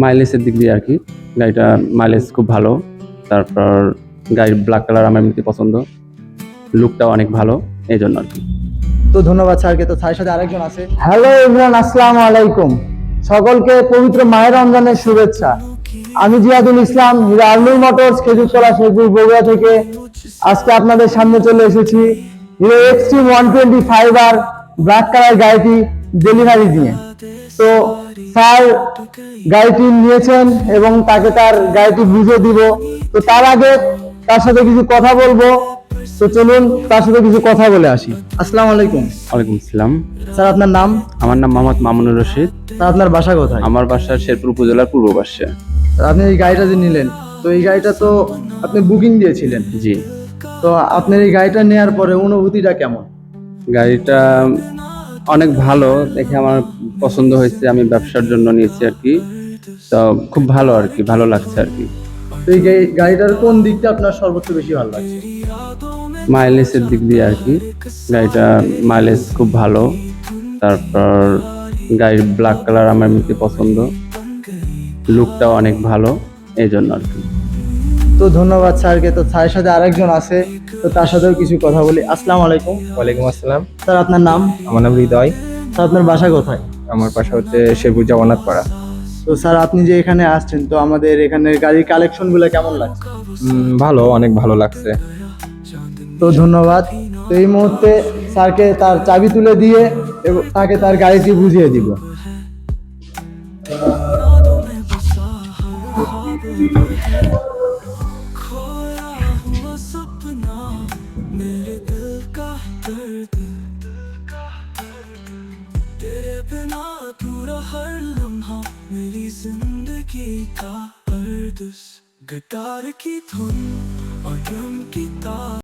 মাইলেজের দিক দিয়ে আর কি গাড়িটা মাইলেজ খুব ভালো। তারপর গাড়ির ব্ল্যাক কালার আমার এমনিতে পছন্দ। লুকটাও অনেক ভালো এই জন্য আর কি তো ধন্যবাদ স্যারকে। তো স্যারের সাথে আরেকজন আছে। হ্যালো ইমরান আসসালামু আলাইকুম। সকলকে পবিত্র মায়ের রমজানের শুভেচ্ছা। আমি জিয়াদুল ইসলাম হিরা আলনুর মোটরস খেজুরতলা শেখপুর বগুড়া থেকে। আজকে আপনাদের সামনে চলে এসেছি Hero Xtreme one twenty five আর ব্ল্যাক কালার গাড়িটি ডেলিভারি দিয়ে তো স্যার গাড়িটি নিয়েছেন এবং তাকে তার গাড়িটি বুঝে দিব। তো তার আগে তার সাথে কিছু কথা বলব। তো চলুন তার সাথে কিছু কথা বলে আসি। আসসালামু আলাইকুম। ওয়ালাইকুম আসসালাম। স্যার আপনার নাম? আমার নাম মোহাম্মদ মামুনুর রশিদ। স্যার আপনার বাসা কোথায়? আমার বাসা শেরপুর উপজেলার পূর্ব পাশে। আপনি এই গাড়িটা যে নিলেন তো এই গাড়িটা তো আপনি বুকিং দিয়েছিলেন। জি। তো আপনার এই গাড়িটা নেওয়ার পরে অনুভূতিটা কেমন? গাড়িটা অনেক ভালো দেখে আমার পছন্দ হয়েছে আমি ব্যবসার জন্য নিয়েছি আর কি। তো খুব ভালো আর কি ভালো লাগছে আর কি। এই গাড়ি- গাড়িটার কোন দিকটা আপনার সর্বোচ্চ বেশি ভালো লাগছে? মাইলেজের দিক দিয়ে আর কি। গাড়িটা মাইলেজ খুব ভালো তারপর গাড়ির ব্ল্যাক কালার আমার এমনিতে পছন্দ। লুকটাও অনেক ভালো এই জন্য আর কি। তো ধন্যবাদ স্যারকে। তো স্যারের সাথে আরেকজন আছে তো তার সাথেও কিছু কথা বলি। আসসালামু আলাইকুম। ওয়ালাইকুম আসসালাম। স্যার আপনার নাম? আমার নাম হৃদয়। স্যার আপনার বাসা কোথায়? আমার পাশে হচ্ছে শেরপুর জগন্নাথ পাড়া। তো স্যার আপনি যে এখানে আসছেন তো আমাদের এখানের গাড়ির কালেকশনগুলো কেমন লাগছে? ভালো অনেক ভালো লাগছে। তো ধন্যবাদ। তো এই মুহূর্তে স্যারকে তার চাবি তুলে দিয়ে এবং তাকে তার গাড়িটি বুঝিয়ে দিব। खोया का दर्द तेरे बिना अधूरा हर लम्हा मेरी जिंदगी का अर्द गिटार की धुन और ड्रम की तार